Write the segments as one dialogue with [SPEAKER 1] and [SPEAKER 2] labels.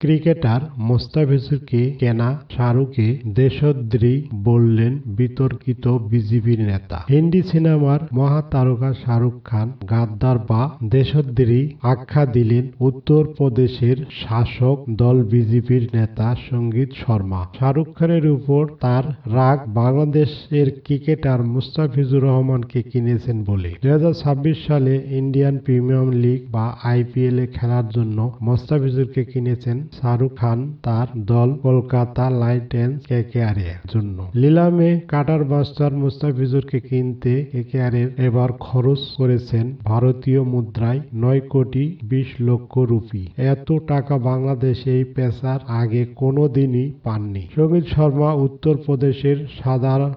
[SPEAKER 1] Cricketer মোস্তাফিজুরকে কেনা শাহরুখে দেশদ্রী বললেন বিতর্কিত বিজেপি নেতা। হিন্দি সিনেমার মহাতারকা শাহরুখ খান গাদ্দার বা দেশদ্রী আখ্যা দিলেন উত্তর প্রদেশের শাসক দল বিজেপির নেতা সংগীত শর্মা। শাহরুখ খানের উপর তার রাগ বাংলাদেশের ক্রিকেটার মুস্তাফিজুর রহমানকে কিনেছেন বলে। দু হাজার ছাব্বিশ সালে ইন্ডিয়ান প্রিমিয়ার লিগ বা আইপিএল খেলার জন্য মোস্তাফিজুরকে কিনেছেন শাহরুখ খান তার দল কলকাতা লাইটেন্স কেকেআর এর জন্য। লিলামে কাটার বাস্টার মুস্তাফিজুরকে কিনতে কেকেআর এর এবার খরচ করেছেন ভারতীয় মুদ্রায় নয় কোটি বিশ লক্ষ রুপি। এত টাকা বাংলাদেশে এই পেসার আগে কোনো দিনই পাননি। সংগীত শর্মা উত্তর প্রদেশের সাধারণ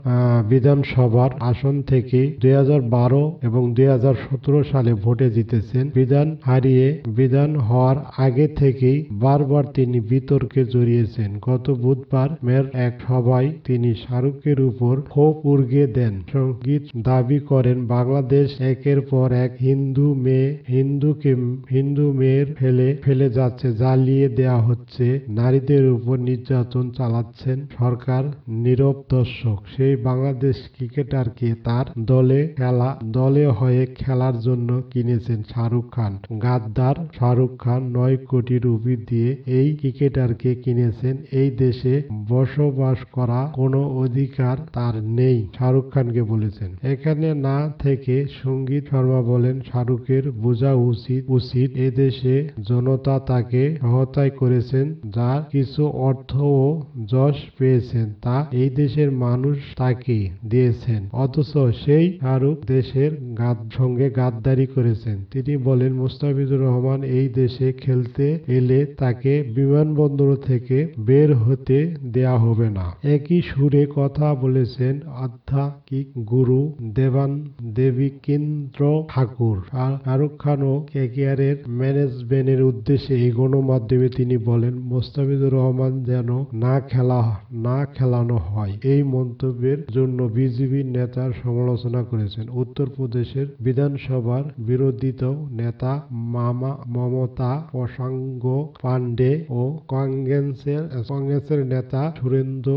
[SPEAKER 1] বিধানসভার আসন থেকে দুই হাজার বারো এবং দুই হাজার সতেরো সালে ভোটে জিতেছেন বিধান হারিয়ে বিধান হওয়ার আগে থেকেই বারবার তিনি বিতর্কে জড়িয়েছেন। গত বুধবার মের এক সভায় তিনি শাহরুখের উপর ক্ষোভ উর্গে দেন। সংগীত দাবি করেন, বাংলাদেশ একের পর এক হিন্দু মেয়ে, হিন্দুকে, হিন্দু মেয়ের ফেলে ফেলে যাচ্ছে, জ্বালিয়ে দেয়া হচ্ছে, নারীদের উপর নির্যাতন চালাচ্ছেন সরকার নীরব দর্শক। সেই বাংলাদেশ ক্রিকেটারকে তার দলে খেলা, দলে হয়ে খেলার জন্য কিনেছেন শাহরুখ খান। গাদ্দার শাহরুখ খান নয় কোটি রুপি দিয়ে এই ক্রিকেটারকে কিনেছেন। এই দেশে বসবাস করা কোনো অধিকার তার নেই, শাহরুখ খানকে বলেছেন। এখানে না থেকে সংগীত শর্মা বলেন, শাহরুখের বোঝা উচিত উচিত এদেশে জনতা তাকে সহায়তায় করেছেন, যার কিছু অর্থ ও যশ পেয়েছেন, তা এই দেশের মানুষ তাকে দিয়েছেন। অথচ সেই শাহরুখ দেশের গাদ, সঙ্গে গাদ্দারি করেছেন। তিনি বলেন, মুস্তাফিজুর রহমান এই দেশে খেলতে এলে তাকে বিমানবন্দর থেকে বের হতে দেয়া হবে না। একই সুরে কথা বলেছেন আধ্যাত্মিক গুরু দেবান দেবীকেন্দ্র ঠাকুর। শাহরুখ খান ও কেকেআরের ম্যানেজমেন্টের উদ্দেশ্যে এই গণমাধ্যমে তিনি বলেন, মোস্তাফিজুর রহমান যেন না খেলা, না খেলানো হয়। এই মন্তব্যের জন্য বিজেপি নেতার সমালোচনা করেছেন। উত্তরপ্রদেশের বিধানসভার বিরোধিত নেতা মামা মমতা প্রসঙ্গ পাণ্ডে ও কংগ্রেসের কংগ্রেসের নেতা সুরেন্দ্র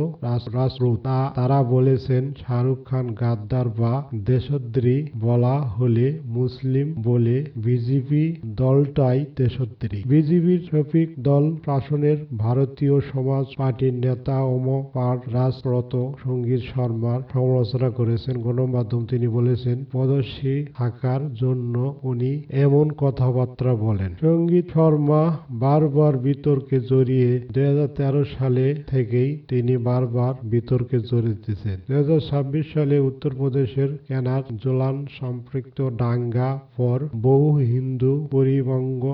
[SPEAKER 1] রাজপুত তারা বলেছেন, শাহরুখ খান গাদ্দার বা দেশদ্রী বলা হলে মুসলিম বলে বিজেপি দলটাই দেশদ্রী বিজেপির শফিক দল শাসনের ভারতীয় সমাজ পার্টির নেতা ওমর রাজব্রত সংগীত শর্মার সমালোচনা করেছেন। গণমাধ্যম তিনি বলেছেন পদশ্রী থাকার জন্য উনি এমন কথাবার্তা বলেন। সংগীত শর্মা বারবার বিতর্কে জড়িয়ে দুই হাজার তেরো সালে থেকেই তিনি বারবার বিতর্কে জড়িতেছেন দুই সালে উত্তরপ্রদেশের কেনার জোলান সম্পৃক্ত ডাঙ্গা পর বহু হিন্দু পরিবঙ্গ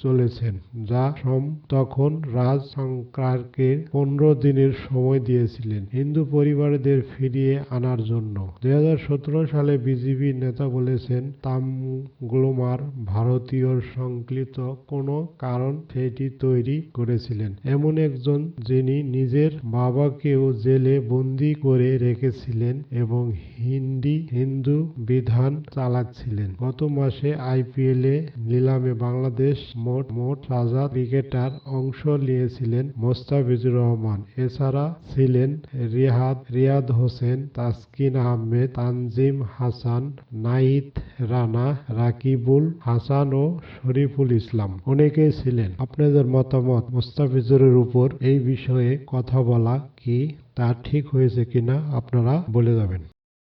[SPEAKER 1] চলেছেন, যা সম তখন রাজ সরকারকে পনেরো দিনের সময় দিয়েছিলেন হিন্দু পরিবারদের ফিরিয়ে আনার জন্য। দুই সালে বিজেপি নেতা বলেছেন, তামগ্লোমার ভারতীয় সংকলিত কোনো কারণ সেটি তৈরি করেছিলেন। এমন একজন যিনি নিজের বাবাকেও জেলে বন্দি করে রেখেছিলেন এবং হিন্দি হিন্দু বিধান চালাচ্ছিলেন। গত মাসে আইপিএলে নিলামে বাংলাদেশ মোট মোট হাজার ক্রিকেটার অংশ নিয়েছিলেন মোস্তাফিজুর রহমান। এছাড়া ছিলেন রিহাদ রিয়াদ হোসেন, তাসকিন আহমেদ, তানজিম হাসান নাহিদ রানা, রাকিবুল হাসান ও শরীফুল ইসলাম। অনেকেই ছিলেন। আপনাদের মতামত মোস্তাফিজুরের উপর এই বিষয়ে কথা বলা কি, তা ঠিক হয়েছে কিনা আপনারা বলে যাবেন।